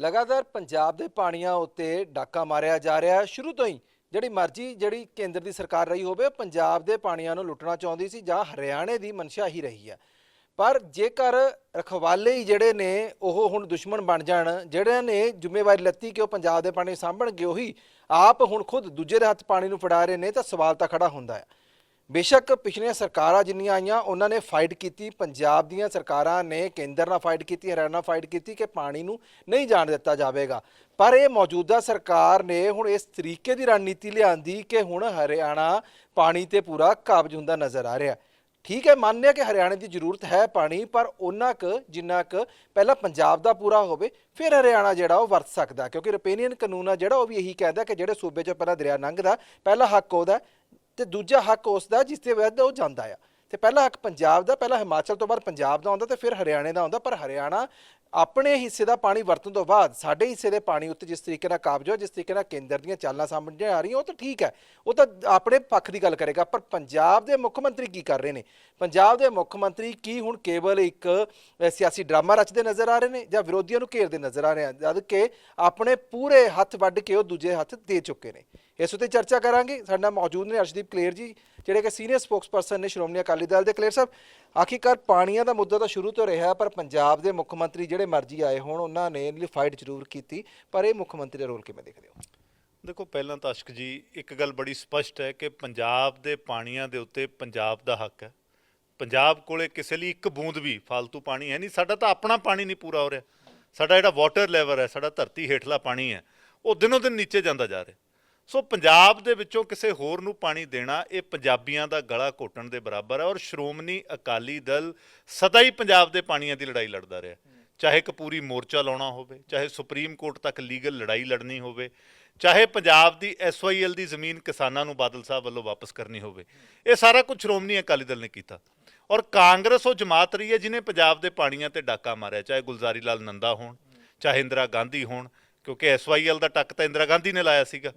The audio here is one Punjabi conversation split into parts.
ਲਗਾਤਾਰ ਪੰਜਾਬ ਦੇ ਪਾਣੀਆਂ ਉੱਤੇ ਡਾਕਾ ਮਾਰਿਆ ਜਾ ਰਿਹਾ ਹੈ। ਸ਼ੁਰੂ ਤੋਂ ਹੀ ਜਿਹੜੀ ਮਰਜ਼ੀ, ਜਿਹੜੀ ਕੇਂਦਰ ਦੀ ਸਰਕਾਰ ਰਹੀ ਹੋਵੇ ਪੰਜਾਬ ਦੇ ਪਾਣੀਆਂ ਨੂੰ ਲੁੱਟਣਾ ਚਾਹੁੰਦੀ ਸੀ ਜਾਂ ਹਰਿਆਣੇ ਦੀ ਮਨਸ਼ਾ ਹੀ ਰਹੀ ਹੈ। ਪਰ ਜੇਕਰ ਰਖਵਾਲੇ ਹੀ ਜਿਹੜੇ ਨੇ, ਉਹ ਹੁਣ ਦੁਸ਼ਮਣ ਬਣ ਜਾਣ ਜਿਹੜੇ ਨੇ ਜ਼ਿੰਮੇਵਾਰੀ ਲੱਤੀ ਕਿ ਉਹ ਪੰਜਾਬ ਦੇ ਪਾਣੀ ਸਾਂਭਣਗੇ, ਉਹੀ ਆਪ ਹੁਣ ਖੁਦ ਦੂਜੇ ਦੇ ਹੱਥ ਪਾਣੀ ਨੂੰ ਫੜਾ ਰਹੇ ਨੇ, ਤਾਂ ਸਵਾਲ ਤਾਂ ਖੜਾ ਹੁੰਦਾ ਹੈ। ਬੇਸ਼ੱਕ ਪਿਛਲੀਆਂ ਸਰਕਾਰਾਂ ਜਿੰਨੀਆਂ ਆਈਆਂ, ਉਹਨਾਂ ਨੇ ਫਾਈਟ ਕੀਤੀ, ਪੰਜਾਬ ਦੀਆਂ ਸਰਕਾਰਾਂ ਨੇ ਕੇਂਦਰ ਨਾਲ ਫਾਈਟ ਕੀਤੀ, ਹਰਿਆਣਾ ਨਾਲ ਫਾਈਟ ਕੀਤੀ ਕਿ ਪਾਣੀ ਨੂੰ ਨਹੀਂ ਜਾਣ ਦਿੱਤਾ ਜਾਵੇਗਾ। ਪਰ ਇਹ ਮੌਜੂਦਾ ਸਰਕਾਰ ਨੇ ਹੁਣ ਇਸ ਤਰੀਕੇ ਦੀ ਰਣਨੀਤੀ ਲਿਆਂਦੀ ਕਿ ਹੁਣ ਹਰਿਆਣਾ ਪਾਣੀ ਤੇ ਪੂਰਾ ਕਾਬਜ ਹੁੰਦਾ ਨਜ਼ਰ ਆ ਰਿਹਾ। ਠੀਕ ਹੈ, ਮੰਨਦੇ ਹਾਂ ਕਿ ਹਰਿਆਣੇ ਦੀ ਜ਼ਰੂਰਤ ਹੈ ਪਾਣੀ, ਪਰ ਉਹਨਾਂ ਕੁ, ਜਿੰਨਾ ਕੁ ਪਹਿਲਾਂ ਪੰਜਾਬ ਦਾ ਪੂਰਾ ਹੋਵੇ, ਫਿਰ ਹਰਿਆਣਾ ਜਿਹੜਾ ਉਹ ਵਰਤ ਸਕਦਾ ਕਿਉਂਕਿ ਰੁਪੇਨੀਅਨ ਕਾਨੂੰਨ ਆ ਜਿਹੜਾ, ਉਹ ਵੀ ਇਹੀ ਕਹਿੰਦਾ ਕਿ ਜਿਹੜੇ ਸੂਬੇ 'ਚ ਪਹਿਲਾਂ ਦਰਿਆ ਲੰਘਦਾ, ਪਹਿਲਾ ਹੱਕ ਉਹਦਾ ਤੇ ਦੂਜਾ ਹੱਕ ਉਸ ਦਾ ਜਿਸ ਦੇ ਵਿਰੁੱਧ ਉਹ ਜਾਂਦਾ ਆ। ਤੇ ਪਹਿਲਾ ਹੱਕ ਪੰਜਾਬ ਦਾ, ਪਹਿਲਾ ਹਿਮਾਚਲ ਤੋਂ ਬਾਅਦ ਪੰਜਾਬ ਦਾ ਆਉਂਦਾ ਤੇ ਫਿਰ ਹਰਿਆਣੇ ਦਾ ਆਉਂਦਾ, ਪਰ ਹਰਿਆਣਾ ਆਪਣੇ ਹਿੱਸੇ ਦਾ ਪਾਣੀ ਵਰਤਣ ਤੋਂ ਬਾਅਦ ਸਾਡੇ ਹਿੱਸੇ ਦੇ ਪਾਣੀ ਉੱਤੇ ਜਿਸ ਤਰੀਕੇ ਨਾਲ ਕਾਬਜ ਹੋ, ਜਿਸ ਤਰੀਕੇ ਨਾਲ ਕੇਂਦਰ ਦੀਆਂ ਚਾਲਾਂ ਸਾਹਮਣੇ ਆ ਰਹੀਆਂ, ਉਹ ਤਾਂ ਠੀਕ ਹੈ। ਉਹ ਤਾਂ ਆਪਣੇ ਪੱਖ ਦੀ ਗੱਲ ਕਰੇਗਾ, ਪਰ ਪੰਜਾਬ ਦੇ ਮੁੱਖ ਮੰਤਰੀ ਕੀ ਕਰ ਰਹੇ ਨੇ? ਪੰਜਾਬ ਦੇ ਮੁੱਖ ਮੰਤਰੀ ਕੀ ਹੁਣ ਕੇਵਲ ਇੱਕ ਸਿਆਸੀ ਡਰਾਮਾ ਰਚਦੇ ਨਜ਼ਰ ਆ ਰਹੇ ਨੇ ਜਾਂ ਵਿਰੋਧੀਆਂ ਨੂੰ ਘੇਰਦੇ ਨਜ਼ਰ ਆ ਰਹੇ ਆ? ਜਦ ਕਿ ਆਪਣੇ ਪੂਰੇ ਹੱਥ ਵੱਢ ਕੇ ਉਹ ਦੂਜੇ ਹੱਥ ਦੇ ਚੁੱਕੇ ਨੇ। ਇਸ ਉੱਤੇ ਚਰਚਾ ਕਰਾਂਗੇ। ਸਾਡੇ ਨਾਲ ਮੌਜੂਦ ਨੇ ਅਰਸ਼ਦੀਪ ਕਲੇਰ ਜੀ ਜਿਹੜੇ ਕਿ ਸੀਨੀਅਰ ਸਪੋਕਸਪਰਸਨ ਨੇ ਸ਼੍ਰੋਮਣੀ ਅਕਾਲੀ ਦਲ ਦੇ, ਕਲੇਰ ਸਾਹਿਬ, ਆਖਿਰਕਾਰ ਪਾਣੀਆਂ ਦਾ ਮੁੱਦਾ ਤਾਂ ਸ਼ੁਰੂ ਤੋਂ ਰਿਹਾ, ਪਰ ਪੰਜਾਬ ਦੇ ਮੁੱਖ ਮੰਤਰੀ ਜਿਹੜੇ ਮਰਜ਼ੀ ਆਏ ਹੋਣ, ਉਹਨਾਂ ਨੇ ਇਹਦੇ ਲਈ ਫਾਈਟ ਜ਼ਰੂਰ ਕੀਤੀ, ਪਰ ਇਹ ਮੁੱਖ ਮੰਤਰੀ ਦਾ ਰੋਲ ਕਿਵੇਂ ਦੇਖਦੇ ਹੋ? ਦੇਖੋ, ਪਹਿਲਾਂ ਤਾਂ ਅਸ਼ਕ ਜੀ, ਇੱਕ ਗੱਲ ਬੜੀ ਸਪਸ਼ਟ ਹੈ ਕਿ ਪੰਜਾਬ ਦੇ ਪਾਣੀਆਂ ਦੇ ਉੱਤੇ ਪੰਜਾਬ ਦਾ ਹੱਕ ਹੈ। ਪੰਜਾਬ ਕੋਲੇ ਕਿਸੇ ਲਈ ਇੱਕ ਬੂੰਦ ਵੀ ਫालतू ਪਾਣੀ ਹੈ ਨਹੀਂ, ਸਾਡਾ ਤਾਂ ਆਪਣਾ ਪਾਣੀ ਨਹੀਂ ਪੂਰਾ ਹੋ ਰਿਹਾ। ਸਾਡਾ ਜਿਹੜਾ ਵਾਟਰ ਲੈਵਲ ਹੈ, ਸਾਡਾ ਧਰਤੀ ਹੇਠਲਾ ਪਾਣੀ ਹੈ, ਉਹ ਦਿਨੋਂ ਦਿਨ ਨੀਚੇ ਜਾਂਦਾ ਜਾ ਰਿਹਾ। ਸੋ ਪੰਜਾਬ ਦੇ ਵਿੱਚੋਂ ਕਿਸੇ ਹੋਰ ਨੂੰ ਪਾਣੀ ਦੇਣਾ, ਇਹ ਪੰਜਾਬੀਆਂ ਦਾ ਗਲਾ ਘੋਟਣ ਦੇ ਬਰਾਬਰ ਹੈ ਔਰ ਸ਼੍ਰੋਮਣੀ ਅਕਾਲੀ ਦਲ ਸਦਾ ਹੀ ਪੰਜਾਬ ਦੇ ਪਾਣੀਆਂ ਦੀ ਲੜਾਈ ਲੜਦਾ ਰਿਹਾ। ਚਾਹੇ ਕਪੂਰੀ ਮੋਰਚਾ ਲਾਉਣਾ ਹੋਵੇ, ਚਾਹੇ ਸੁਪਰੀਮ ਕੋਰਟ ਤੱਕ ਲੀਗਲ ਲੜਾਈ ਲੜਨੀ ਹੋਵੇ, ਚਾਹੇ ਪੰਜਾਬ ਦੀ ਐਸਵਾਈਐਲ ਦੀ ਜ਼ਮੀਨ ਕਿਸਾਨਾਂ ਨੂੰ ਬਾਦਲ ਸਾਹਿਬ ਵੱਲੋਂ ਵਾਪਸ ਕਰਨੀ ਹੋਵੇ, ਇਹ ਸਾਰਾ ਕੁਝ ਸ਼੍ਰੋਮਣੀ ਅਕਾਲੀ ਦਲ ਨੇ ਕੀਤਾ। ਔਰ ਕਾਂਗਰਸ ਉਹ ਜਮਾਤ ਰਹੀ ਹੈ ਜਿਨੇ ਪੰਜਾਬ ਦੇ ਪਾਣੀਆਂ ਤੇ ਡਾਕਾ ਮਾਰਿਆ, ਚਾਹੇ ਗੁਲਜ਼ਾਰੀ ਲਾਲ ਨੰਦਾ ਹੋਣ, ਚਾਹੇ ਇੰਦਰਾ ਗਾਂਧੀ ਹੋਣ, ਕਿਉਂਕਿ ਐਸਵਾਈਐਲ ਦਾ ਟੱਕ ਤਾਂ ਇੰਦਰਾ ਗਾਂਧੀ ਨੇ ਲਾਇਆ ਸੀਗਾ।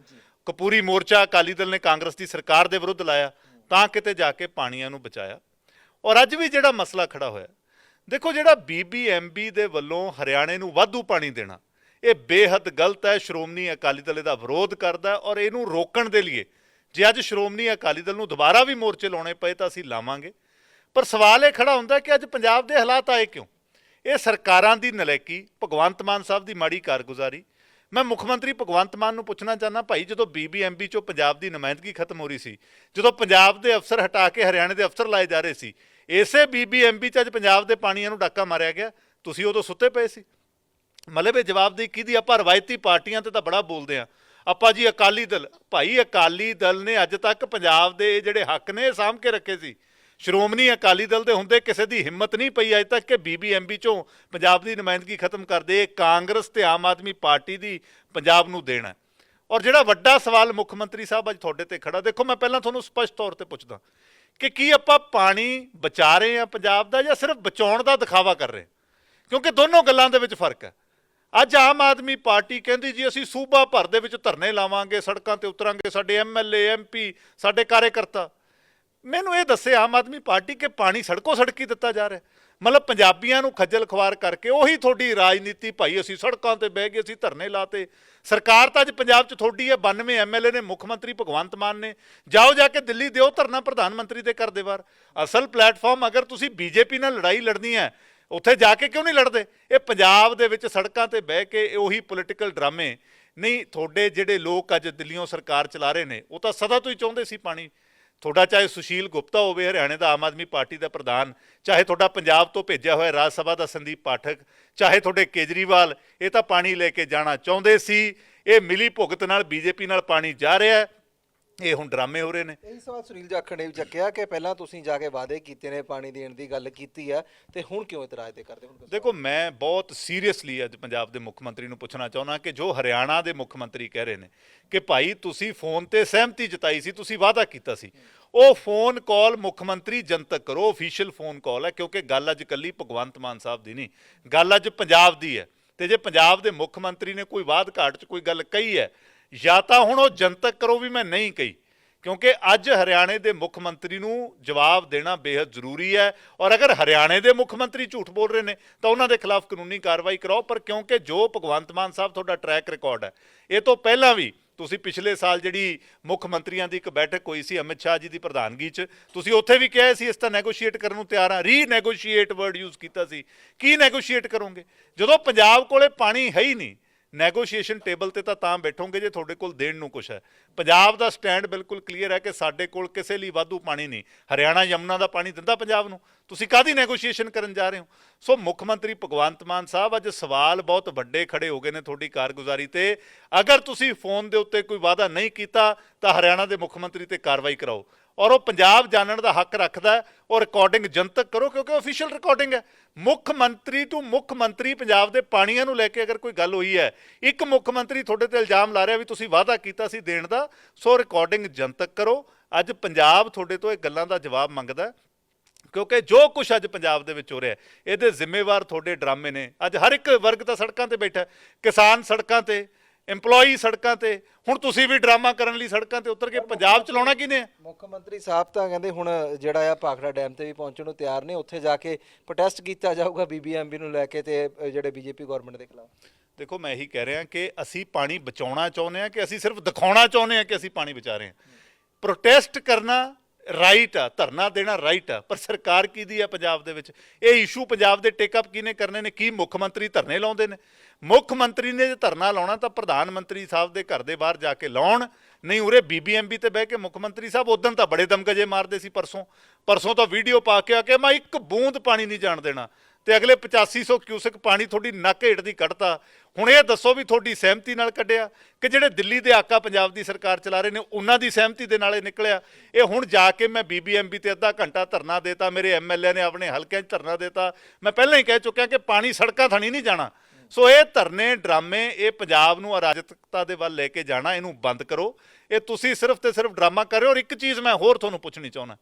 ਕਪੂਰੀ ਮੋਰਚਾ ਅਕਾਲੀ ਦਲ ਨੇ ਕਾਂਗਰਸ ਦੀ ਸਰਕਾਰ ਦੇ ਵਿਰੁੱਧ ਲਾਇਆ, ਤਾਂ ਕਿਤੇ ਜਾ ਕੇ ਪਾਣੀਆਂ ਨੂੰ ਬਚਾਇਆ। ਔਰ ਅੱਜ ਵੀ ਜਿਹੜਾ ਮਸਲਾ ਖੜਾ ਹੋਇਆ, ਦੇਖੋ ਜਿਹੜਾ ਬੀਬੀਐਮਬੀ ਦੇ ਵੱਲੋਂ ਹਰਿਆਣੇ ਨੂੰ ਵਾਧੂ ਪਾਣੀ ਦੇਣਾ, ਇਹ ਬੇਹੱਦ ਗਲਤ ਹੈ, ਸ਼੍ਰੋਮਣੀ ਅਕਾਲੀ ਦਲ ਇਹਦਾ ਵਿਰੋਧ ਕਰਦਾ ਔਰ ਇਹਨੂੰ ਰੋਕਣ ਦੇ ਲਈ ਜੇ ਅੱਜ ਸ਼੍ਰੋਮਣੀ ਅਕਾਲੀ ਦਲ ਨੂੰ ਦੁਬਾਰਾ ਵੀ ਮੋਰਚੇ ਲਾਉਣੇ ਪਏ ਤਾਂ ਅਸੀਂ ਲਾਵਾਂਗੇ। ਪਰ ਸਵਾਲ ਇਹ ਖੜਾ ਹੁੰਦਾ ਕਿ ਅੱਜ ਪੰਜਾਬ ਦੇ ਹਾਲਾਤ ਆਏ ਕਿਉਂ? ਇਹ ਸਰਕਾਰਾਂ ਦੀ ਨਲੇਕੀ, ਭਗਵੰਤ ਮਾਨ ਸਾਹਿਬ ਦੀ ਮਾੜੀ ਕਾਰਗੁਜ਼ਾਰੀ ਮੈਂ ਮੁੱਖ ਮੰਤਰੀ ਭਗਵੰਤ ਮਾਨ ਨੂੰ ਪੁੱਛਣਾ ਚਾਹੁੰਦਾ ਭਾਈ, ਜਦੋਂ ਬੀਬੀਐਮਬੀ ਚੋਂ ਪੰਜਾਬ ਦੀ ਨੁਮਾਇੰਦਗੀ ਖਤਮ ਹੋ ਰਹੀ ਸੀ, ਜਦੋਂ ਪੰਜਾਬ ਦੇ ਅਫਸਰ ਹਟਾ ਕੇ ਹਰਿਆਣੇ ਦੇ ਅਫਸਰ ਲਾਏ ਜਾ ਰਹੇ ਸੀ, ਇਸੇ ਬੀਬੀਐਮਬੀ ਚ ਅੱਜ ਪੰਜਾਬ ਦੇ ਪਾਣੀਆਂ ਨੂੰ ਡਾਕਾ ਮਾਰਿਆ ਗਿਆ। ਤੁਸੀਂ ਉਦੋਂ ਸੁੱਤੇ ਪਏ ਸੀ। ਮਤਲਬ ਇਹ ਜਵਾਬ ਦੀ ਕਿਹਦੀ ਆਪਾਂ ਰਵਾਇਤੀ ਪਾਰਟੀਆਂ ਤੇ ਤਾਂ ਬੜਾ ਬੋਲਦੇ ਆ ਆਪਾਂ ਜੀ ਅਕਾਲੀ ਦਲ, ਭਾਈ ਅਕਾਲੀ ਦਲ ਨੇ ਅੱਜ ਤੱਕ ਪੰਜਾਬ ਦੇ ਜਿਹੜੇ ਹੱਕ ਨੇ ਇਹ ਸਾਂਭ ਕੇ ਰੱਖੇ ਸੀ। ਸ਼੍ਰੋਮਣੀ ਅਕਾਲੀ ਦਲ ਦੇ ਹੁੰਦੇ ਕਿਸੇ ਦੀ ਹਿੰਮਤ ਨਹੀਂ ਪਈ ਅਜੇ ਤੱਕ ਕਿ ਬੀਬੀਐਮਬੀ ਚੋਂ ਪੰਜਾਬ ਦੀ ਨੁਮਾਇੰਦਗੀ ਖਤਮ ਕਰ ਦੇ, ਕਾਂਗਰਸ ਤੇ ਆਮ ਆਦਮੀ ਪਾਰਟੀ ਦੀ ਪੰਜਾਬ ਨੂੰ ਦੇਣਾ। ਔਰ ਜਿਹੜਾ ਵੱਡਾ ਸਵਾਲ ਮੁੱਖ ਮੰਤਰੀ ਸਾਹਿਬ ਅੱਜ ਤੁਹਾਡੇ ਤੇ ਖੜਾ, ਦੇਖੋ ਮੈਂ ਪਹਿਲਾਂ ਤੁਹਾਨੂੰ ਸਪਸ਼ਟ ਤੌਰ ਤੇ ਪੁੱਛਦਾ ਕਿ ਕੀ ਆਪਾਂ ਪਾਣੀ ਬਚਾ ਰਹੇ ਹਾਂ ਪੰਜਾਬ ਦਾ ਜਾਂ ਸਿਰਫ ਬਚਾਉਣ ਦਾ ਦਿਖਾਵਾ ਕਰ ਰਹੇ ਕਿਉਂਕਿ ਦੋਨੋਂ ਗੱਲਾਂ ਦੇ ਵਿੱਚ ਫ਼ਰਕ ਹੈ। ਅੱਜ ਆਮ ਆਦਮੀ ਪਾਰਟੀ ਕਹਿੰਦੀ ਜੀ, ਅਸੀਂ ਸੂਬਾ ਭਰ ਦੇ ਵਿੱਚ ਧਰਨੇ ਲਾਵਾਂਗੇ, ਸੜਕਾਂ ਤੇ ਉਤਰਾਂਗੇ, ਸਾਡੇ ਐਮਐਲਏ ਐਮਪੀ ਸਾਡੇ ਕਾਰਜਕਰਤਾ। ਮੈਨੂੰ ਇਹ ਦੱਸੇ, ਆਮ ਆਦਮੀ ਪਾਰਟੀ ਕਿ ਪਾਣੀ ਸੜਕੋ ਸੜਕੀ ਦਿੱਤਾ ਜਾ ਰਿਹਾ ਮਤਲਬ ਪੰਜਾਬੀਆਂ ਨੂੰ ਖੱਜਲ ਖਵਾਰ ਕਰਕੇ ਉਹੀ ਤੁਹਾਡੀ ਰਾਜਨੀਤੀ ਭਾਈ, ਅਸੀਂ ਸੜਕਾਂ ਤੇ ਬਹਿ ਗਏ, ਅਸੀਂ ਧਰਨੇ ਲਾਤੇ। ਸਰਕਾਰ ਤਾਂ ਅੱਜ ਪੰਜਾਬ 'ਚ ਤੁਹਾਡੀ ਹੈ 92 ਐਮਐਲਏ ਨੇ, ਮੁੱਖ ਮੰਤਰੀ ਭਗਵੰਤ ਮਾਨ ਨੇ। ਜਾਓ ਜਾ ਕੇ ਦਿੱਲੀ ਦਿਓ, ਧਰਨਾ ਪ੍ਰਧਾਨ ਮੰਤਰੀ ਦੇ ਘਰ ਦੇ ਬਾਹਰ। ਅਸਲ ਪਲੇਟਫਾਰਮ ਅਗਰ ਤੁਸੀਂ ਬੀਜੇਪੀ ਨਾਲ ਲੜਾਈ ਲੜਨੀ ਹੈ, ਉੱਥੇ ਜਾ ਕੇ ਕਿਉਂ ਨਹੀਂ ਲੜਦੇ? ਇਹ ਪੰਜਾਬ ਦੇ ਵਿੱਚ ਸੜਕਾਂ ਤੇ ਬਹਿ ਕੇ ਉਹੀ ਪੋਲੀਟੀਕਲ ਡਰਾਮੇ। ਨਹੀਂ, ਤੁਹਾਡੇ ਜਿਹੜੇ ਲੋਕ ਅੱਜ ਦਿੱਲੀੋਂ ਸਰਕਾਰ ਚਲਾ ਰਹੇ ਨੇ, ਉਹ ਤਾਂ ਸਦਾ ਤੋਂ ਹੀ ਚਾਹੁੰਦੇ ਸੀ ਪਾਣੀ। ਤੁਹਾਡਾ ਚਾਹੇ ਸੁਸ਼ੀਲ ਗੁਪਤਾ ਹੋਵੇ, ਹਰਿਆਣੇ ਦਾ ਆਮ ਆਦਮੀ ਪਾਰਟੀ ਦਾ ਪ੍ਰਧਾਨ, ਚਾਹੇ ਤੁਹਾਡਾ ਪੰਜਾਬ ਤੋਂ ਭੇਜਿਆ ਹੋਇਆ ਰਾਜ ਸਭਾ ਦਾ ਸੰਦੀਪ ਪਾਠਕ, ਚਾਹੇ ਤੁਹਾਡੇ ਕੇਜਰੀਵਾਲ, ਇਹ ਤਾਂ ਪਾਣੀ ਲੈ ਕੇ ਜਾਣਾ ਚਾਹੁੰਦੇ ਸੀ। ਇਹ ਮਿਲੀ ਭੁਗਤ ਨਾਲ ਬੀਜੇਪੀ ਨਾਲ ਪਾਣੀ ਜਾ ਰਿਹਾ ਹੈ। ਇਹ ਹੁਣ ਡਰਾਮੇ ਹੋ ਰਹੇ ਨੇ। ਇਹੀ ਸਵਾਲ ਸੁਨੀਲ ਜਾਖੜ ਨੇ ਵੀ ਚੱਕਿਆ ਕਿ ਪਹਿਲਾਂ ਤੁਸੀਂ ਜਾ ਕੇ ਵਾਅਦੇ ਕੀਤੇ ਨੇ ਪਾਣੀ ਦੇਣ ਦੀ ਗੱਲ ਕੀਤੀ ਆ ਤੇ ਹੁਣ ਕਿਉਂ ਇਤਰਾਜ਼ ਤੇ ਕਰਦੇ ਹੁਣ। ਦੇਖੋ ਮੈਂ ਬਹੁਤ ਸੀਰੀਅਸਲੀ ਅੱਜ ਪੰਜਾਬ ਦੇ ਮੁੱਖ ਮੰਤਰੀ ਨੂੰ ਪੁੱਛਣਾ ਚਾਹੁੰਦਾ ਕਿ ਜੋ ਹਰਿਆਣਾ ਦੇ ਮੁੱਖ ਮੰਤਰੀ ਕਹਿ ਰਹੇ ਨੇ ਕਿ ਭਾਈ ਤੁਸੀਂ ਫੋਨ ਤੇ ਸਹਿਮਤੀ ਜਤਾਈ ਸੀ ਤੁਸੀਂ ਵਾਅਦਾ ਕੀਤਾ ਸੀ। ਉਹ ਫੋਨ ਕਾਲ ਮੁੱਖ ਮੰਤਰੀ ਜਨਤਕ ਕਰੋ ਅਫੀਸ਼ੀਅਲ ਫੋਨ ਕਾਲ ਹੈ ਕਿਉਂਕਿ ਗੱਲ ਅੱਜ ਕੱਲੀ ਭਗਵੰਤ ਮਾਨ ਸਾਹਿਬ ਦੀ ਨਹੀਂ ਗੱਲ ਅੱਜ ਪੰਜਾਬ ਦੀ ਹੈ। ਤੇ ਜੇ ਪੰਜਾਬ ਦੇ ਮੁੱਖ ਮੰਤਰੀ ਨੇ ਕੋਈ ਵਾਦ ਘਾਟ 'ਚ ਕੋਈ ਗੱਲ ਕਹੀ ਹੈ ਜਾਂ ਤਾਂ ਹੁਣ ਉਹ ਜਨਤਕ ਕਰੋ ਵੀ ਮੈਂ ਨਹੀਂ ਕਹੀ, ਕਿਉਂਕਿ ਅੱਜ ਹਰਿਆਣੇ ਦੇ ਮੁੱਖ ਮੰਤਰੀ ਨੂੰ ਜਵਾਬ ਦੇਣਾ ਬੇहद ਜ਼ਰੂਰੀ ਹੈ ਔਰ ਅਗਰ ਹਰਿਆਣੇ ਦੇ ਮੁੱਖ ਮੰਤਰੀ ਝੂਠ ਬੋਲ ਰਹੇ ਨੇ, ਤਾਂ ਉਹਨਾਂ ਦੇ ਖਿਲਾਫ ਕਾਨੂੰਨੀ ਕਾਰਵਾਈ ਕਰਾਓ, ਪਰ ਕਿਉਂਕਿ ਜੋ ਭਗਵੰਤ ਮਾਨ ਸਾਹਿਬ ਤੁਹਾਡਾ ਟਰੈਕ ਰਿਕਾਰਡ ਹੈ, ਇਹ ਤੋਂ ਪਹਿਲਾਂ ਵੀ ਤੁਸੀਂ ਪਿਛਲੇ ਸਾਲ ਜਿਹੜੀ ਮੁੱਖ ਮੰਤਰੀਆਂ ਦੀ ਇੱਕ ਬੈਠਕ ਹੋਈ ਸੀ ਅਮਿਤ ਸ਼ਾਹ ਜੀ ਦੀ ਪ੍ਰਧਾਨਗੀ 'ਚ, ਤੁਸੀਂ ਉੱਥੇ ਵੀ ਕਿਹਾ ਸੀ ਇਸ ਤਾਂ ਨੈਗੋਸ਼ੀਏਟ ਕਰਨ ਨੂੰ ਤਿਆਰ ਹਾਂ ਰੀ ਨੈਗੋਸ਼ੀਏਟ ਵਰਡ ਯੂਜ਼ ਕੀਤਾ ਸੀ, ਕੀ ਨੈਗੋਸ਼ੀਏਟ ਕਰੋਗੇ? ਜਦੋਂ ਪੰਜਾਬ ਕੋਲੇ ਪਾਣੀ ਹੈ ਹੀ ਨਹੀਂ ਨੈਗੋਸ਼ੀਏਸ਼ਨ ਟੇਬਲ ਤੇ ਤਾਂ ਤਾਂ ਬੈਠੋਗੇ ਜੇ ਤੁਹਾਡੇ ਕੋਲ ਦੇਣ ਨੂੰ ਕੁਝ ਹੈ। ਪੰਜਾਬ ਦਾ ਸਟੈਂਡ ਬਿਲਕੁਲ ਕਲੀਅਰ ਹੈ ਕਿ ਸਾਡੇ ਕੋਲ ਕਿਸੇ ਲਈ ਵਾਧੂ ਪਾਣੀ ਨਹੀਂ। ਹਰਿਆਣਾ ਯਮੁਨਾ ਦਾ ਪਾਣੀ ਦਿੰਦਾ ਪੰਜਾਬ ਨੂੰ। ਤੁਸੀਂ ਕਾਦੀ ਨੈਗੋਸ਼ੀਏਸ਼ਨ ਕਰਨ ਜਾ ਰਹੇ ਹੋ? ਸੋ ਮੁੱਖ ਮੰਤਰੀ ਭਗਵੰਤ ਮਾਨ ਸਾਹਿਬ, ਅੱਜ ਸਵਾਲ ਬਹੁਤ ਵੱਡੇ ਖੜੇ ਹੋ ਗਏ ਨੇ ਤੁਹਾਡੀ ਕਾਰਗੁਜ਼ਾਰੀ ਤੇ। ਅਗਰ ਤੁਸੀਂ ਫੋਨ ਦੇ ਉੱਤੇ ਕੋਈ ਵਾਅਦਾ ਨਹੀਂ ਕੀਤਾ, ਤਾਂ ਹਰਿਆਣਾ ਦੇ ਮੁੱਖ ਮੰਤਰੀ ਤੇ ਕਾਰਵਾਈ ਕਰਾਓ। ਔਰ ਉਹ ਪੰਜਾਬ ਜਾਣਨ ਦਾ ਹੱਕ ਰੱਖਦਾ ਹੈ ਔਰ ਰਿਕਾਰਡਿੰਗ ਜਨਤਕ ਕਰੋ ਕਿਉਂਕਿ ਅਫੀਸ਼ੀਅਲ ਰਿਕਾਰਡਿੰਗ ਹੈ। ਮੁੱਖ ਮੰਤਰੀ ਤੋਂ ਮੁੱਖ ਮੰਤਰੀ ਪੰਜਾਬ ਦੇ ਪਾਣੀਆਂ ਨੂੰ ਲੈ ਕੇ ਅਗਰ ਕੋਈ ਗੱਲ ਹੋਈ ਹੈ, ਇੱਕ ਮੁੱਖ ਮੰਤਰੀ ਤੁਹਾਡੇ ਤੇ ਇਲਜ਼ਾਮ ਲਾ ਰਿਹਾ ਵੀ ਤੁਸੀਂ ਵਾਅਦਾ ਕੀਤਾ ਸੀ ਦੇਣ ਦਾ, ਸੋ ਰਿਕਾਰਡਿੰਗ ਜਨਤਕ ਕਰੋ। ਅੱਜ ਪੰਜਾਬ ਤੁਹਾਡੇ ਤੋਂ ਇਹ ਗੱਲਾਂ ਦਾ ਜਵਾਬ ਮੰਗਦਾ ਕਿਉਂਕਿ ਜੋ ਕੁਝ ਅੱਜ ਪੰਜਾਬ ਦੇ ਵਿੱਚ ਹੋ ਰਿਹਾ ਇਹਦੇ ਜ਼ਿੰਮੇਵਾਰ ਤੁਹਾਡੇ ਡਰਾਮੇ ਨੇ। ਅੱਜ ਹਰ ਇੱਕ ਵਰਗ ਤਾਂ ਸੜਕਾਂ ਤੇ ਬੈਠਾ ਕਿਸਾਨ ਸੜਕਾਂ ਤੇ EMPLOYEE ਸੜਕਾਂ ਤੇ ਹੁਣ ਤੁਸੀਂ ਵੀ ਡਰਾਮਾ ਕਰਨ ਲਈ ਸੜਕਾਂ ਤੇ ਉਤਰ ਕੇ ਪੰਜਾਬ ਚਲਾਉਣਾ ਕਿਨੇ ਮੁੱਖ ਮੰਤਰੀ ਸਾਹਿਬ ਤਾਂ ਕਹਿੰਦੇ ਹੁਣ ਜਿਹੜਾ ਆ ਭਾਖੜਾ ਡੈਮ ਤੇ ਵੀ ਪਹੁੰਚਣ ਨੂੰ ਤਿਆਰ ਨੇ ਉੱਥੇ ਜਾ ਕੇ ਪ੍ਰੋਟੈਸਟ ਕੀਤਾ ਜਾਊਗਾ ਬੀਬੀਐਮਬੀ ਨੂੰ ਲੈ ਕੇ ਤੇ ਜਿਹੜੇ ਬੀਜੇਪੀ ਗਵਰਨਮੈਂਟ ਦੇ ਖਿਲਾਫ। ਦੇਖੋ ਮੈਂ ਇਹੀ ਕਹਿ ਰਿਹਾ ਕਿ ਅਸੀਂ ਪਾਣੀ ਬਚਾਉਣਾ ਚਾਹੁੰਦੇ ਹਾਂ ਕਿ ਅਸੀਂ ਸਿਰਫ ਦਿਖਾਉਣਾ ਚਾਹੁੰਦੇ ਹਾਂ ਕਿ ਅਸੀਂ ਪਾਣੀ ਬਚਾ ਰਹੇ ਹਾਂ। ਪ੍ਰੋਟੈਸਟ ਕਰਨਾ ਰਾਈਟ ਆ ਧਰਨਾ ਦੇਣਾ ਰਾਈਟ ਆ ਪਰ ਸਰਕਾਰ ਕਿਹਦੀ ਆ ਪੰਜਾਬ ਦੇ ਵਿੱਚ? ਇਹ ਇਸ਼ੂ ਪੰਜਾਬ ਦੇ ਟੇਕ ਅਪ ਕਿਹਨੇ ਕਰਨੇ ਨੇ? ਕੀ ਮੁੱਖ ਮੰਤਰੀ ਧਰਨੇ ਲਾਉਂਦੇ ਨੇ? ਮੁੱਖ ਮੰਤਰੀ ਨੇ ਜੇ ਧਰਨਾ ਲਾਉਣਾ ਤਾਂ ਪ੍ਰਧਾਨ ਮੰਤਰੀ ਸਾਹਿਬ ਦੇ ਘਰ ਦੇ ਬਾਹਰ ਜਾ ਕੇ ਲਾਉਣ। ਨਹੀਂ, ਉਰੇ ਬੀਬੀਐਮਬੀ ਤੇ ਬਹਿ ਕੇ ਮੁੱਖ ਮੰਤਰੀ ਸਾਹਿਬ ਉਦੋਂ ਤਾਂ ਬੜੇ ਦਮਗਜੇ ਮਾਰਦੇ ਸੀ ਪਰਸੋਂ। ਪਰਸੋਂ ਤਾਂ ਵੀਡੀਓ ਪਾ ਕੇ ਆ ਕੇ ਮੈਂ ਇੱਕ ਬੂੰਦ ਪਾਣੀ ਨਹੀਂ ਜਾਣ ਦੇਣਾ ਤੇ ਅਗਲੇ 8500 ਕਿਊਸਿਕ ਪਾਣੀ ਤੁਹਾਡੀ ਨੱਕ ਹੇਠ ਦੀ ਕੱਢਤਾ। ਹੁਣ ਇਹ ਦੱਸੋ ਵੀ ਤੁਹਾਡੀ ਸਹਿਮਤੀ ਨਾਲ ਕੱਢਿਆ ਕਿ ਜਿਹੜੇ ਦਿੱਲੀ ਦੇ ਆਕਾ ਪੰਜਾਬ ਦੀ ਸਰਕਾਰ ਚਲਾ ਰਹੇ ਨੇ, ਉਹਨਾਂ ਦੀ ਸਹਿਮਤੀ ਦੇ ਨਾਲ ਇਹ ਨਿਕਲਿਆ। ਇਹ ਹੁਣ ਜਾ ਕੇ ਮੈਂ ਬੀਬੀਐਮਬੀ ਤੇ ਅੱਧਾ ਘੰਟਾ ਧਰਨਾ ਦੇਤਾ, ਮੇਰੇ ਐਮਐਲਏ ਨੇ ਆਪਣੇ ਹਲਕਿਆਂ 'ਚ ਧਰਨਾ ਦੇਤਾ। ਮੈਂ ਪਹਿਲਾਂ ਹੀ ਕਹਿ ਚੁੱਕਿਆ ਕਿ ਪਾਣੀ ਸੜਕਾਂ ਥਣੀ ਨਹੀਂ ਜਾਣਾ। ਸੋ ਇਹ ਧਰਨੇ, ਡਰਾਮੇ, ਇਹ ਪੰਜਾਬ ਨੂੰ ਅਰਾਜਕਤਾ ਦੇ ਵੱਲ ਲੈ ਕੇ ਜਾਣਾ, ਇਹਨੂੰ ਬੰਦ ਕਰੋ। ਇਹ ਤੁਸੀਂ ਸਿਰਫ ਤੇ ਸਿਰਫ ਡਰਾਮਾ ਕਰ ਰਹੇ ਹੋ ਔਰ ਇੱਕ ਚੀਜ਼ ਮੈਂ ਹੋਰ ਤੁਹਾਨੂੰ ਪੁੱਛਣੀ ਚਾਹੁੰਦਾ।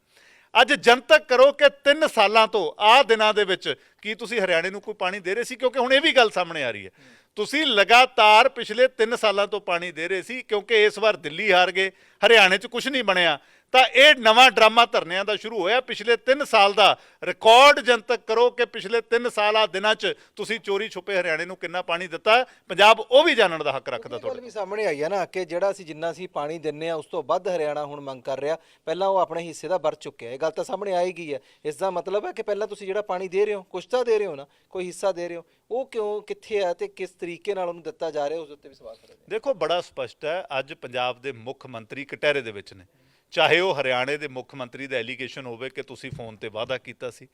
ਅੱਜ ਜਨਤਕ ਕਰੋ ਕਿ 3 ਸਾਲਾਂ ਤੋਂ ਆਹ ਦਿਨਾਂ ਦੇ ਵਿੱਚ ਕੀ ਤੁਸੀਂ ਹਰਿਆਣੇ ਨੂੰ ਕੋਈ ਪਾਣੀ ਦੇ ਰਹੇ ਸੀ? ਕਿਉਂਕਿ ਹੁਣ ਇਹ ਵੀ ਗੱਲ ਸਾਹਮਣੇ ਆ ਰਹੀ ਹੈ। ਤੁਸੀਂ ਲਗਾਤਾਰ ਪਿਛਲੇ 3 ਸਾਲਾਂ ਤੋਂ ਪਾਣੀ ਦੇ ਰਹੇ ਸੀ ਕਿਉਂਕਿ ਇਸ ਵਾਰ ਦਿੱਲੀ ਹਾਰ ਗਏ, ਹਰਿਆਣੇ 'ਚ ਕੁਝ ਨਹੀਂ ਬਣਿਆ। ਤਾਂ ਇਹ ਨਵਾਂ ਡਰਾਮਾ ਧਰਨਿਆਂ ਦਾ ਸ਼ੁਰੂ ਹੋਇਆ। ਪਿਛਲੇ 3 ਸਾਲ ਦਾ ਰਿਕਾਰਡ ਜਨਤਕ ਕਰੋ ਕਿ ਪਿਛਲੇ 3 ਸਾਲਾਂ ਦਿਨਾਂ 'ਚ ਤੁਸੀਂ ਚੋਰੀ ਛੁਪੇ ਹਰਿਆਣੇ ਨੂੰ ਕਿੰਨਾ ਪਾਣੀ ਦਿੱਤਾ। ਪੰਜਾਬ ਉਹ ਵੀ ਜਾਣਨ ਦਾ ਹੱਕ ਰੱਖਦਾ ਤੁਹਾਡੇ ਵੀ ਸਾਹਮਣੇ ਆਈ ਹੈ ਨਾ ਕਿ ਜਿਹੜਾ ਅਸੀਂ ਜਿੰਨਾ ਅਸੀਂ ਪਾਣੀ ਦਿੰਨੇ ਆ ਉਸ ਤੋਂ ਵੱਧ ਹਰਿਆਣਾ ਹੁਣ ਮੰਗ ਕਰ ਰਿਹਾ। ਪਹਿਲਾਂ ਉਹ ਆਪਣੇ ਹਿੱਸੇ ਦਾ ਵਰ ਚੁੱਕਿਆ। ਇਹ ਗੱਲ ਤਾਂ ਸਾਹਮਣੇ ਆਏਗੀ ਹੈ ਇਸ ਦਾ ਮਤਲਬ ਹੈ ਕਿ ਪਹਿਲਾਂ ਤੁਸੀਂ ਜਿਹੜਾ ਪਾਣੀ ਦੇ ਰਹੇ ਹੋ ਕੁਛ ਤਾਂ ਦੇ ਰਹੇ ਹੋ ਨਾ ਕੋਈ ਹਿੱਸਾ ਦੇ ਰਹੇ ਹੋ ਉਹ ਕਿਉਂ ਕਿੱਥੇ ਹੈ ਤੇ ਕਿਸ ਤਰੀਕੇ ਨਾਲ ਉਹਨੂੰ ਦਿੱਤਾ ਜਾ ਰਿਹਾ ਉਸ ਉੱਤੇ ਵੀ ਸਵਾਲ ਨੇ ਦੇਖੋ ਬੜਾ ਸਪਸ਼ਟ ਹੈ ਅੱਜ ਪੰਜਾਬ ਦੇ ਮੁੱਖ ਮੰਤਰੀ ਕਟਹਿਰੇ ਦੇ ਵਿੱਚ ਨੇ। ਚਾਹੇ ਉਹ ਹਰਿਆਣੇ ਦੇ ਮੁੱਖ ਮੰਤਰੀ ਦਾ ਐਲੀਗੇਸ਼ਨ ਹੋਵੇ ਕਿ ਤੁਸੀਂ ਫੋਨ ਤੇ ਵਾਅਦਾ ਕੀਤਾ ਸੀ,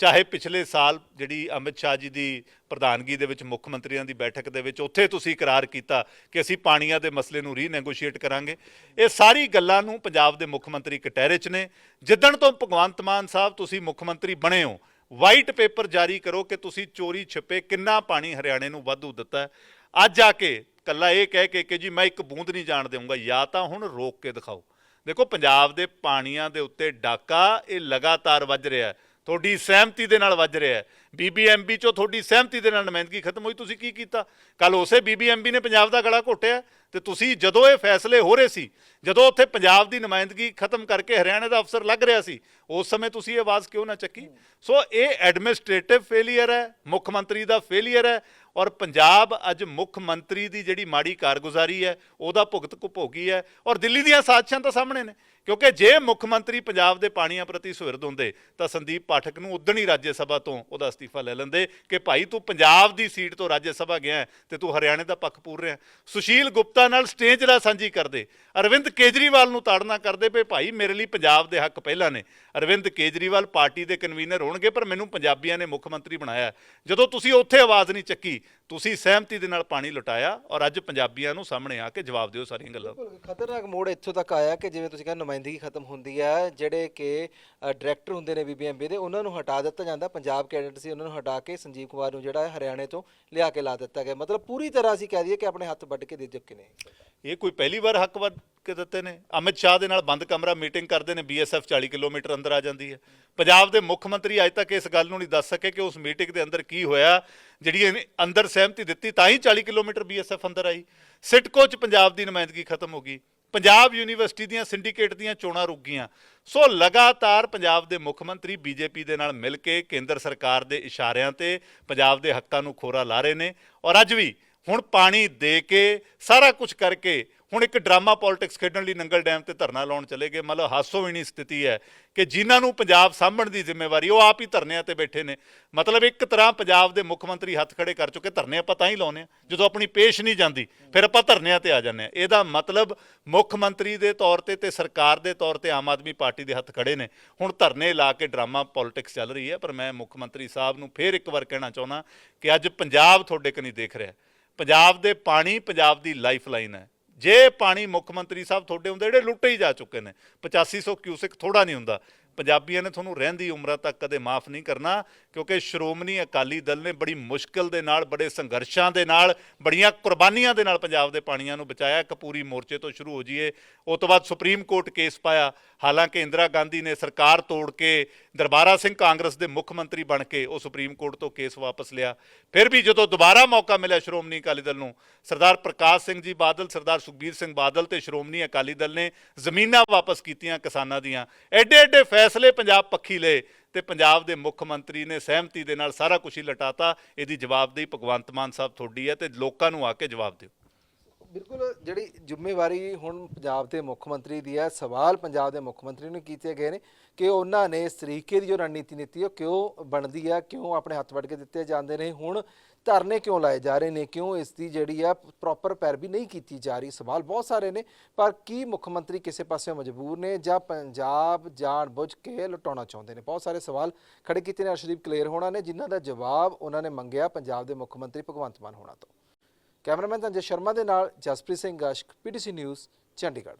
ਚਾਹੇ ਪਿਛਲੇ ਸਾਲ ਜਿਹੜੀ ਅਮਿਤ ਸ਼ਾਹ ਜੀ ਦੀ ਪ੍ਰਧਾਨਗੀ ਦੇ ਵਿੱਚ ਮੁੱਖ ਮੰਤਰੀਆਂ ਦੀ ਬੈਠਕ ਦੇ ਵਿੱਚ ਉੱਥੇ ਤੁਸੀਂ ਇਕਰਾਰ ਕੀਤਾ ਕਿ ਅਸੀਂ ਪਾਣੀਆਂ ਦੇ ਮਸਲੇ ਨੂੰ ਰੀਨੈਗੋਸ਼ੀਏਟ ਕਰਾਂਗੇ। ਇਹ ਸਾਰੀ ਗੱਲਾਂ ਨੂੰ ਪੰਜਾਬ ਦੇ ਮੁੱਖ ਮੰਤਰੀ ਕਟਹਿਰੇ 'ਚ ਨੇ। ਜਿੱਦਣ ਤੋਂ ਭਗਵੰਤ ਮਾਨ ਸਾਹਿਬ ਤੁਸੀਂ ਮੁੱਖ ਮੰਤਰੀ ਬਣੇ ਹੋ ਵਾਈਟ ਪੇਪਰ ਜਾਰੀ ਕਰੋ ਕਿ ਤੁਸੀਂ ਚੋਰੀ ਛਿਪੇ ਕਿੰਨਾ ਪਾਣੀ ਹਰਿਆਣੇ ਨੂੰ ਵਾਧੂ ਦਿੱਤਾ ਅੱਜ ਆ ਕੇ ਕੱਲਾ ਇਹ ਕਹਿ ਕੇ ਕਿ ਜੀ ਮੈਂ ਇੱਕ ਬੂੰਦ ਨਹੀਂ ਜਾਣ ਦੇਵਾਂਗਾ ਜਾਂ ਤਾਂ ਹੁਣ ਰੋਕ ਕੇ ਦਿਖਾਓ। ਦੇਖੋ, ਪੰਜਾਬ ਦੇ ਪਾਣੀਆਂ ਦੇ ਉੱਤੇ ਡਾਕਾ ਇਹ ਲਗਾਤਾਰ ਵੱਜ ਰਿਹਾ ਹੈ। ਤੁਹਾਡੀ ਸਹਿਮਤੀ ਦੇ ਨਾਲ ਵੱਜ ਰਿਹਾ ਹੈ। ਬੀਬੀਐਮਬੀ ਚੋਂ ਤੁਹਾਡੀ ਸਹਿਮਤੀ ਦੇ ਨਾਲ ਨੁਮਾਇੰਦਗੀ ਖਤਮ ਹੋਈ, ਤੁਸੀਂ ਕੀ ਕੀਤਾ? ਕੱਲ ਉਸੇ ਬੀਬੀਐਮਬੀ ਨੇ ਪੰਜਾਬ ਦਾ ਗਲਾ ਘੋਟਿਆ ਤੇ ਤੁਸੀਂ ਜਦੋਂ ਇਹ ਫੈਸਲੇ ਹੋ ਰਹੇ ਸੀ, ਜਦੋਂ ਉੱਥੇ ਪੰਜਾਬ ਦੀ ਨੁਮਾਇੰਦਗੀ ਖਤਮ ਕਰਕੇ ਹਰਿਆਣਾ ਦਾ ਅਫਸਰ ਲੱਗ ਰਿਹਾ ਸੀ, ਉਸ ਸਮੇਂ ਤੁਸੀਂ ਇਹ ਆਵਾਜ਼ ਕਿਉਂ ਨਾ ਚੱਕੀ? ਸੋ ਇਹ ਐਡਮਿਨਿਸਟ੍ਰੇਟਿਵ ਫੇਲਿਅਰ ਹੈ, ਮੁੱਖ ਮੰਤਰੀ ਦਾ ਫੇਲਿਅਰ ਹੈ ਔਰ ਪੰਜਾਬ ਅੱਜ ਮੁੱਖ ਮੰਤਰੀ ਦੀ ਜਿਹੜੀ ਮਾੜੀ ਕਾਰਗੁਜ਼ਾਰੀ ਹੈ, ਉਹਦਾ ਭੁਗਤ ਭੋਗੀ ਹੈ ਔਰ ਦਿੱਲੀ ਦੀਆਂ ਸਾਜ਼ਿਸ਼ਾਂ ਤਾਂ ਸਾਹਮਣੇ ਨੇ, ਕਿਉਂਕਿ ਜੇ ਮੁੱਖ ਮੰਤਰੀ ਪੰਜਾਬ ਦੇ ਪਾਣੀਆਂ ਪ੍ਰਤੀ ਸੁਹਿਰਦ ਹੁੰਦੇ, ਤਾਂ ਸੰਦੀਪ ਪਾਠਕ ਨੂੰ ਉਦਣ ਹੀ ਰਾਜ ਸਭਾ ਤੋਂ ਉਹਦਾ ਅਸਤੀਫਾ ਲੈ ਲੈਂਦੇ ਕਿ ਭਾਈ ਤੂੰ ਪੰਜਾਬ ਦੀ ਸੀਟ ਤੋਂ ਰਾਜ ਸਭਾ ਗਿਆ ਹੈ ਤੇ ਤੂੰ ਹਰਿਆਣੇ ਦਾ ਪੱਖ ਪੂਰ ਰਿਹਾ ਸੁਸ਼ੀਲ ਗੁਪਤਾ ਨਾਲ ਸਟੇਜ ਰਾ ਸਾਂਝੀ ਕਰਦੇ, ਅਰਵਿੰਦ ਕੇਜਰੀਵਾਲ ਨੂੰ ਤਾੜਨਾ ਕਰਦੇ ਪਏ ਭਾਈ ਮੇਰੇ ਲਈ ਪੰਜਾਬ ਦੇ ਹੱਕ ਪਹਿਲਾਂ ਨੇ ਅਰਵਿੰਦ ਕੇਜਰੀਵਾਲ ਪਾਰਟੀ ਦੇ ਕਨਵੀਨਰ ਹੋਣਗੇ ਪਰ ਮੈਨੂੰ ਪੰਜਾਬੀਆਂ ਨੇ ਮੁੱਖ ਮੰਤਰੀ ਬਣਾਇਆ ਜਦੋਂ ਤੁਸੀਂ ਉੱਥੇ ਆਵਾਜ਼ ਨਹੀਂ ਚੱਕੀ ਤੁਸੀਂ ਸਹਿਮਤੀ ਦੇ ਨਾਲ ਪਾਣੀ ਲੁਟਾਇਆ ਔਰ ਅੱਜ ਪੰਜਾਬੀਆਂ ਨੂੰ ਸਾਹਮਣੇ ਆ ਕੇ ਜਵਾਬ ਦਿਓ ਸਾਰੀਆਂ ਗੱਲਾਂ। ਬਿਲਕੁਲ ਖਤਰਨਾਕ ਮੋੜ ਇੱਥੋਂ ਤੱਕ ਆਇਆ ਕਿ ਜਿਵੇਂ ਤੁਸੀਂ ਕਹਿੰਦੇ ਨੁਮਾਇੰਦਗੀ ਖਤਮ ਹੁੰਦੀ ਹੈ ਜਿਹੜੇ ਕਿ ਡਾਇਰੈਕਟਰ ਹੁੰਦੇ ਨੇ ਬੀਬੀਐਮਬੀ ਦੇ ਉਹਨਾਂ ਨੂੰ ਹਟਾ ਦਿੱਤਾ ਜਾਂਦਾ। ਪੰਜਾਬ ਕੈਡਰ ਸੀ ਉਹਨਾਂ ਨੂੰ ਹਟਾ ਕੇ ਸੰਜੀਵ ਕੁਮਾਰ ਨੂੰ ਜਿਹੜਾ ਹਰਿਆਣੇ ਤੋਂ ਲਿਆ ਕੇ ਲਾ ਦਿੱਤਾ ਗਿਆ। ਮਤਲਬ ਪੂਰੀ ਤਰ੍ਹਾਂ ਅਸੀਂ ਕਹਿ ਦਈਏ ਕਿ ਆਪਣੇ ਹੱਥ ਵੱਢ ਕੇ ਦੇ ਚੁੱਕੇ ਨੇ। ਇਹ ਕੋਈ ਪਹਿਲੀ ਵਾਰ ਹੱਕ ਵੱਧ ਕੇ ਦਿੱਤੇ ਨੇ। ਅਮਿਤ ਸ਼ਾਹ ਦੇ ਨਾਲ ਬੰਦ ਕਮਰਾ ਮੀਟਿੰਗ ਕਰਦੇ ਨੇ। ਬੀਐਸਐਫ 40 ਕਿਲੋਮੀਟਰ ਅੰਦਰ ਆ ਜਾਂਦੀ ਹੈ। ਪੰਜਾਬ ਦੇ ਮੁੱਖ ਮੰਤਰੀ ਅੱਜ ਤੱਕ ਇਸ ਗੱਲ ਨੂੰ ਨਹੀਂ ਦੱਸ ਸਕੇ ਕਿ ਉਸ ਮੀਟਿੰਗ ਦੇ ਅੰਦਰ ਕੀ ਹੋਇਆ। ਜਿਹੜੀ ਅੰਦਰ ਸਹਿਮਤੀ ਦਿੱਤੀ, ਤਾਂ ਹੀ 40 ਕਿਲੋਮੀਟਰ ਬੀਐਸਐਫ ਅੰਦਰ ਆਈ। ਸਿਟਕੋ ਚ ਪੰਜਾਬ ਦੀ ਨੁਮਾਇੰਦਗੀ ਖਤਮ ਹੋ ਗਈ। ਪੰਜਾਬ ਯੂਨੀਵਰਸਿਟੀ ਦੀਆਂ ਸਿੰਡੀਕੇਟ ਦੀਆਂ ਚੋਣਾਂ ਰੁਕ ਗਈਆਂ। ਸੋ ਲਗਾਤਾਰ ਪੰਜਾਬ ਦੇ ਮੁੱਖ ਮੰਤਰੀ ਬੀਜੇਪੀ ਦੇ ਨਾਲ ਮਿਲ ਕੇ ਕੇਂਦਰ ਸਰਕਾਰ ਦੇ ਇਸ਼ਾਰਿਆਂ ਤੇ ਪੰਜਾਬ ਦੇ ਹੱਕਾਂ ਨੂੰ ਖੋਰਾ ਲਾ ਰਹੇ ਨੇ। ਔਰ ਅੱਜ ਵੀ ਹੁਣ ਪਾਣੀ ਦੇ ਕੇ ਸਾਰਾ ਕੁਝ ਕਰਕੇ ਹੁਣ ਇੱਕ ਡਰਾਮਾ ਪੋਲਿਟਿਕਸ ਖੇਡਣ ਲਈ ਨੰਗਲ ਡੈਮ ਤੇ ਧਰਨਾ ਲਾਉਣ ਚਲੇ ਗਏ। ਮਤਲਬ ਹਾਸੋਹੀਣੀ ਸਥਿਤੀ ਹੈ ਕਿ ਜਿਨ੍ਹਾਂ ਨੂੰ ਪੰਜਾਬ ਸਾਂਭਣ ਦੀ ਜ਼ਿੰਮੇਵਾਰੀ, ਉਹ ਆਪ ਹੀ ਧਰਨਿਆਂ ਤੇ ਬੈਠੇ ਨੇ। ਮਤਲਬ ਇੱਕ ਤਰ੍ਹਾਂ ਪੰਜਾਬ ਦੇ ਮੁੱਖ ਮੰਤਰੀ ਹੱਥ ਖੜੇ ਕਰ ਚੁੱਕੇ, ਧਰਨੇ ਆਪਾਂ ਤਾਂ ਹੀ ਲਾਉਨੇ ਆ ਜਦੋਂ ਆਪਣੀ ਪੇਸ਼ ਨਹੀਂ ਜਾਂਦੀ, ਫਿਰ ਆਪਾਂ ਧਰਨਿਆਂ ਤੇ ਆ ਜਾਂਦੇ ਆ ਇਹਦਾ ਮਤਲਬ ਮੁੱਖ ਮੰਤਰੀ ਦੇ ਤੌਰ ਤੇ ਤੇ ਸਰਕਾਰ ਦੇ ਤੌਰ ਤੇ ਆਮ ਆਦਮੀ ਪਾਰਟੀ ਦੇ ਹੱਥ ਖੜੇ ਨੇ। ਹੁਣ ਧਰਨੇ ਲਾ ਕੇ ਡਰਾਮਾ ਪੋਲਿਟਿਕਸ ਚੱਲ ਰਹੀ ਹੈ, ਪਰ ਮੈਂ ਮੁੱਖ ਮੰਤਰੀ ਸਾਹਿਬ ਨੂੰ ਫੇਰ ਇੱਕ ਵਾਰ ਕਹਿਣਾ ਚਾਹੁੰਦਾ ਕਿ ਅੱਜ ਪੰਜਾਬ ਤੁਹਾਡੇ ਕਨੀ ਦੇਖ ਰਿਹਾ ਪੰਜਾਬ ਦੇ ਪਾਣੀ, ਪੰਜਾਬ ਦੀ ਲਾਈਫਲਾਈਨ ਹੈ। ਜੇ ਪਾਣੀ ਮੁੱਖ ਮੰਤਰੀ ਸਾਹਿਬ ਤੁਹਾਡੇ ਹੁੰਦੇ, ਜਿਹੜੇ ਲੁੱਟੇ ਹੀ ਜਾ ਚੁੱਕੇ ਨੇ 8500 ਕਿਊਸਿਕ ਥੋੜਾ ਨਹੀਂ ਹੁੰਦਾ। ਪੰਜਾਬੀਆਂ ਨੇ ਤੁਹਾਨੂੰ ਰਹਿੰਦੀ ਉਮਰਾਂ ਤੱਕ ਕਦੇ ਮਾਫ ਨਹੀਂ ਕਰਨਾ, ਕਿਉਂਕਿ ਸ਼੍ਰੋਮਣੀ ਅਕਾਲੀ ਦਲ ਨੇ ਬੜੀ ਮੁਸ਼ਕਲ ਦੇ ਨਾਲ, ਬੜੇ ਸੰਘਰਸ਼ਾਂ ਦੇ ਨਾਲ, ਬੜੀਆਂ ਕੁਰਬਾਨੀਆਂ ਦੇ ਨਾਲ ਪੰਜਾਬ ਦੇ ਪਾਣੀਆਂ ਨੂੰ ਬਚਾਇਆ। ਕਪੂਰੀ ਮੋਰਚੇ ਤੋਂ ਸ਼ੁਰੂ ਹੋ ਜੀਏ ਉਸ ਤੋਂ ਬਾਅਦ ਸੁਪਰੀਮ ਕੋਰਟ ਕੇਸ ਪਾਇਆ। ਹਾਲਾਂਕਿ ਇੰਦਰਾ ਗਾਂਧੀ ਨੇ ਸਰਕਾਰ ਤੋੜ ਕੇ ਦਰਬਾਰਾ ਸਿੰਘ ਕਾਂਗਰਸ ਦੇ ਮੁੱਖ ਮੰਤਰੀ ਬਣ ਕੇ ਉਹ ਸੁਪਰੀਮ ਕੋਰਟ ਤੋਂ ਕੇਸ ਵਾਪਸ ਲਿਆ। ਫਿਰ ਵੀ ਜਦੋਂ ਦੁਬਾਰਾ ਮੌਕਾ ਮਿਲਿਆ ਸ਼੍ਰੋਮਣੀ ਅਕਾਲੀ ਦਲ ਨੂੰ, ਸਰਦਾਰ ਪ੍ਰਕਾਸ਼ ਸਿੰਘ ਜੀ ਬਾਦਲ, ਸਰਦਾਰ ਸੁਖਬੀਰ ਸਿੰਘ ਬਾਦਲ ਤੇ ਸ਼੍ਰੋਮਣੀ ਅਕਾਲੀ ਦਲ ਨੇ ਜ਼ਮੀਨਾਂ ਵਾਪਸ ਕੀਤੀਆਂ ਕਿਸਾਨਾਂ ਦੀਆਂ। ਐਡੇ ਐਡੇ ਫੈਸਲੇ ਪੰਜਾਬ ਪੱਖੀ ਲਏ ਤੇ ਪੰਜਾਬ ਦੇ ਮੁੱਖ ਮੰਤਰੀ ਨੇ ਸਹਿਮਤੀ ਦੇ ਨਾਲ ਸਾਰਾ ਕੁਝ ਹੀ ਲਟਾਤਾ। ਇਹਦੀ ਜਵਾਬਦੇਹੀ ਭਗਵੰਤ ਮਾਨ ਸਾਹਿਬ ਤੁਹਾਡੀ ਹੈ ਤੇ ਲੋਕਾਂ ਨੂੰ ਆ ਕੇ ਜਵਾਬ ਦਿਓ। ਬਿਲਕੁਲ ਜਿਹੜੀ ਜ਼ਿੰਮੇਵਾਰੀ ਹੁਣ ਪੰਜਾਬ ਦੇ ਮੁੱਖ ਮੰਤਰੀ ਦੀ ਹੈ, ਸਵਾਲ ਪੰਜਾਬ ਦੇ ਮੁੱਖ ਮੰਤਰੀ ਨੂੰ ਕੀਤੇ ਗਏ ਨੇ ਕਿ ਉਹਨਾਂ ਨੇ ਇਸ ਤਰੀਕੇ ਦੀ ਜੋ ਰਣਨੀਤੀ ਨੀਤੀ ਉਹ ਕਿਉਂ ਬਣਦੀ ਹੈ, ਕਿਉਂ ਆਪਣੇ ਹੱਥ ਵੜ ਕੇ ਦਿੱਤੇ ਜਾਂਦੇ ਨੇ, ਹੁਣ ਧਰਨੇ ਕਿਉਂ ਲਾਏ ਜਾ ਰਹੇ ਨੇ, ਕਿਉਂ ਇਸ ਦੀ ਜਿਹੜੀ ਆ ਪ੍ਰੋਪਰ ਪੈਰਵੀ ਨਹੀਂ ਕੀਤੀ ਜਾ ਰਹੀ? ਸਵਾਲ ਬਹੁਤ ਸਾਰੇ ਨੇ, ਪਰ ਕੀ ਮੁੱਖ ਮੰਤਰੀ ਕਿਸੇ ਪਾਸੇ ਮਜਬੂਰ ਨੇ ਜਾਂ ਪੰਜਾਬ ਜਾਣ ਬੁੱਝ ਕੇ ਲੁਟਾਉਣਾ ਚਾਹੁੰਦੇ ਨੇ? ਬਹੁਤ ਸਾਰੇ ਸਵਾਲ ਖੜੇ ਕੀਤੇ ਨੇ ਅਰਸ਼ਦੀਪ ਕਲੀਅਰ ਹੋਣਾ ਨੇ, ਜਿਨ੍ਹਾਂ ਦਾ ਜਵਾਬ ਉਹਨਾਂ ਨੇ ਮੰਗਿਆ ਪੰਜਾਬ ਦੇ ਮੁੱਖ ਮੰਤਰੀ ਭਗਵੰਤ ਮਾਨ ਹੋਣਾ ਤੋਂ। ਕੈਮਰਾਮੈਨ ਸੰਜੇ ਸ਼ਰਮਾ ਦੇ ਨਾਲ ਜਸਪ੍ਰੀਤ ਸਿੰਘ ਗਾਸ਼ਕ ਪੀਟੀਸੀ ਨਿਊਜ਼ ਚੰਡੀਗੜ੍ਹ।